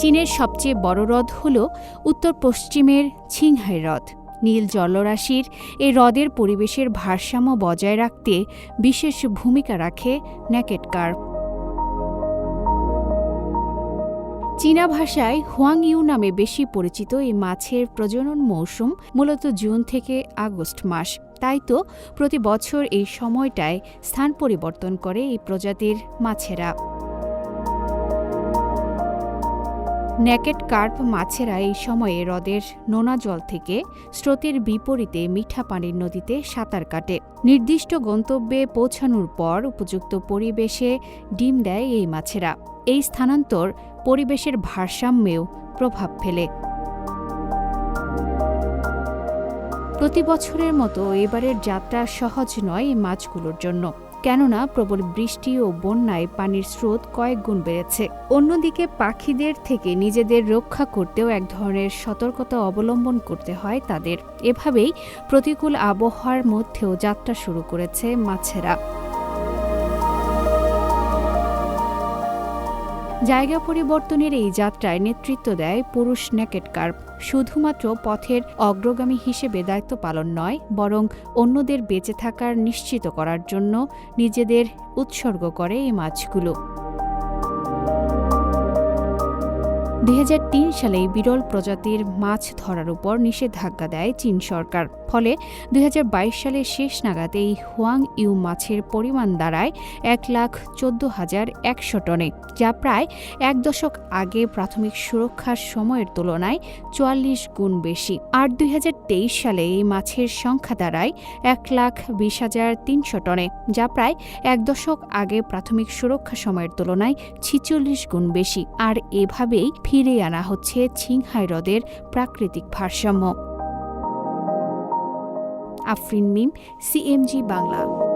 চীনের সবচেয়ে বড় হ্রদ হল উত্তর পশ্চিমের ছিংহাই হ্রদ। নীল জলরাশির এই হ্রদের পরিবেশের ভারসাম্য বজায় রাখতে বিশেষ ভূমিকা রাখে ন্যাকেট কার্প চীনা ভাষায় হুয়াং ইউ নামে বেশি পরিচিত এই মাছের প্রজনন মৌসুম মূলত জুন থেকে আগস্ট মাস। তাই তো প্রতি বছর এই সময়টায় স্থান পরিবর্তন করে এই প্রজাতির মাছেরা। ন্যাকেট কার্প মাছেরা এই সময়ে হ্রদের নোনা জল থেকে স্রোতের বিপরীতে মিঠা পানির নদীতে সাঁতার কাটে। নির্দিষ্ট গন্তব্যে পৌঁছানোর পর উপযুক্ত পরিবেশে ডিম দেয় এই মাছেরা। এই স্থানান্তর পরিবেশের ভারসাম্যেও প্রভাব ফেলে। প্রতি বছরের মতো এবারের যাত্রা সহজ নয় এই মাছগুলোর জন্য। কেননা প্রবল বৃষ্টি ও বন্যায় পানির স্রোত কয়েক গুণ বেড়েছে। অন্যদিকে পাখিদের থেকে নিজেদের রক্ষা করতেও এক ধরনের সতর্কতা অবলম্বন করতে হয় তাদের। এভাবেই প্রতিকূল আবহাওয়ার মধ্যেও যাত্রা শুরু করেছে মাছেরা। জায়গা পরিবর্তনের এই যাত্রায় নেতৃত্ব দেয় পুরুষ নেকেট কার্প শুধুমাত্র পথের অগ্রগামী হিসেবে দায়িত্ব পালন নয়, বরং অন্যদের বেঁচে থাকার নিশ্চিত করার জন্য নিজেদের উৎসর্গ করে এই মাছগুলো। দুই হাজার তিন সালে বিরল প্রজাতির মাছ ধরার উপর নিষেধাজ্ঞা দেয় চীন সরকার। ফলে দুই সালের শেষ নাগাদ এই হুয়াং ইউ মাছের পরিমাণ দাঁড়ায় এক লাখ চোদ্দ হাজার একশো টনে, যা প্রায় এক দশক আগে প্রাথমিক সুরক্ষার সময়ের তুলনায় চুয়াল্লিশ গুণ বেশি। আর দুই হাজার তেইশ সালে এই মাছের সংখ্যা দাঁড়ায় এক লাখ বিশ হাজার তিনশো টনে, যা প্রায় এক দশক আগে প্রাথমিক সুরক্ষা সময়ের তুলনায় ছিচল্লিশ গুণ বেশি। আর এভাবেই ফিরে আনা হচ্ছে ছিংহাই হ্রদের প্রাকৃতিক ভারসাম্য। আফরিন মিম সিএমজি বাংলা।